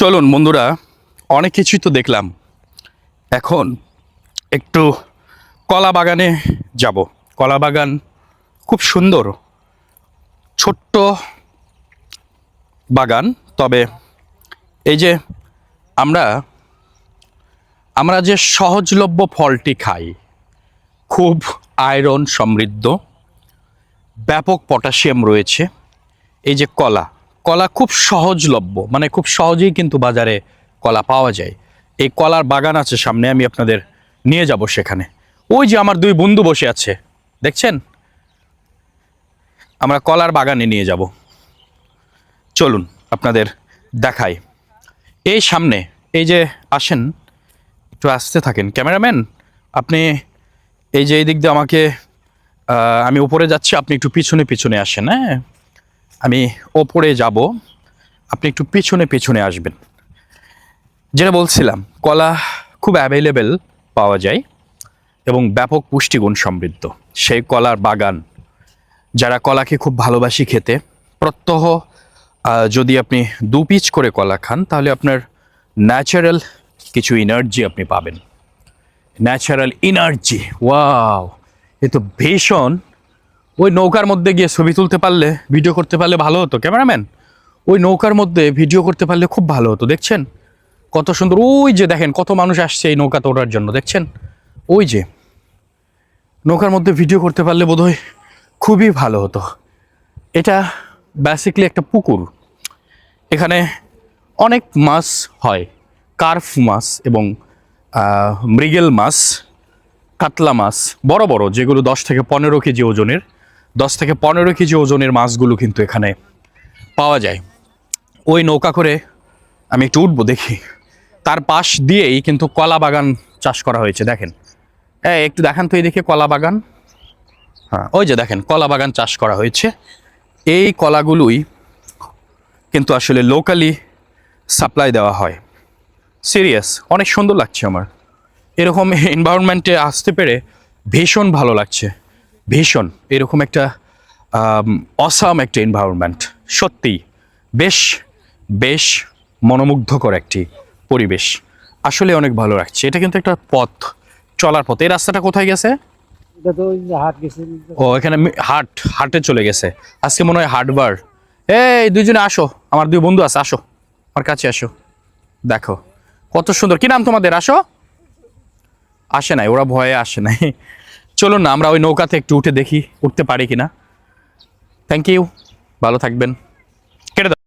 চলুন বন্ধুরা, অনেক কিছুই তো দেখলাম। এখন একটু কলা বাগানে যাব। কলা বাগান খুব সুন্দর, ছোট্ট বাগান। তবে এই যে আমরা আমরা যে সহজলভ্য ফলটি খাই, খুব আয়রন সমৃদ্ধ, ব্যাপক পটাশিয়াম রয়েছে। এই যে কলা কলা খুব সহজলভ্য মানে খুব সহজেই কিন্তু বাজারে কলা পাওয়া যায়। এই কলার বাগান আছে সামনে, আমি আপনাদের নিয়ে যাব সেখানে। ওই যে আমার দুই বন্ধু বসে আছে, দেখছেন? আমরা কলার বাগানে নিয়ে যাব। চলুন, আপনাদের দেখাই। এই সামনে, এই যে আসেন, একটু আসতে থাকেন। ক্যামেরাম্যান, আপনি এই যে এই দিক দিয়ে আমাকে আমি উপরে যাচ্ছি, আপনি একটু পিছনে পিছনে আসেন হ্যাঁ? আমি ওপরে যাব। আপনি একটু পিছনে পিছনে আসবেন। যেটা বলছিলাম, কলা খুব অ্যাভেলেবেল পাওয়া যায় এবং ব্যাপক পুষ্টিগুণ সমৃদ্ধ। সেই কলার বাগান, যারা কলাকে খুব ভালোবাসি খেতে, প্রত্যহ যদি আপনি দু পিচ করে কলা খান, তাহলে আপনার ন্যাচারাল কিছু এনার্জি আপনি পাবেন। ন্যাচারাল এনার্জি ওয়াও এ তো ভীষণ ওই নৌকার মধ্যে গিয়ে ছবি তুলতে পারলে ভিডিও করতে পারলে ভালো হতো। ক্যামেরাম্যান ওই নৌকার মধ্যে ভিডিও করতে পারলে খুব ভালো হতো, দেখছেন? কত সুন্দর, ওই যে দেখেন, কত মানুষ আসছে এই নৌকাতে ওঠার জন্য, দেখছেন? ওই যে, নৌকার মধ্যে ভিডিও করতে পারলে বোধহয় খুবই ভালো হতো। এটা বেসিকলি একটা পুকুর। এখানে অনেক মাছ হয়, কার্ফ মাছ এবং মৃগেল মাছ, কাতলা মাছ, বড় বড়, যেগুলো দশ থেকে পনেরো কেজি ওজনের। দশ থেকে পনেরো কেজি ওজনের মাছগুলো কিন্তু এখানে পাওয়া যায়। ওই নৌকা করে আমি একটু উঠবো, দেখি। তার পাশ দিয়েই কিন্তু কলা বাগান চাষ করা হয়েছে, দেখেন। হ্যাঁ একটু দেখান তো এই দেখে কলা বাগান। হ্যাঁ ওই যে দেখেন, কলা বাগান চাষ করা হয়েছে। এই কলাগুলোই কিন্তু আসলে লোকালি সাপ্লাই দেওয়া হয়। সিরিয়াস অনেক সুন্দর লাগছে আমার। এরকম এনভায়রনমেন্টে আসতে পেরে ভীষণ ভালো লাগছে। ভীষণ এরকম একটা অসাম একটা এনভায়রনমেন্ট সত্যি বেশ বেশ মনোমুগ্ধকর একটি পরিবেশ। আসলে অনেক ভালো লাগছে। এটা কিন্তু একটা পথ চলার পথ। এই রাস্তাটা কোথায় গেছে? ও এখানে হাট হাটে চলে গেছে। আজকে মনে হয় হাটবার। এই দুইজনে আসো। আমার দুই বন্ধু আছে আসো। আমার কাছে আসো। দেখো কত সুন্দর। কি নাম তোমাদের? আসো। আসে নাই ওরা ভয়ে আসে নাই। চলুন না, আমরা ওই নৌকাতে একটু উঠে দেখি, উঠতে পারি কিনা। থ্যাংক ইউ ভালো থাকবেন।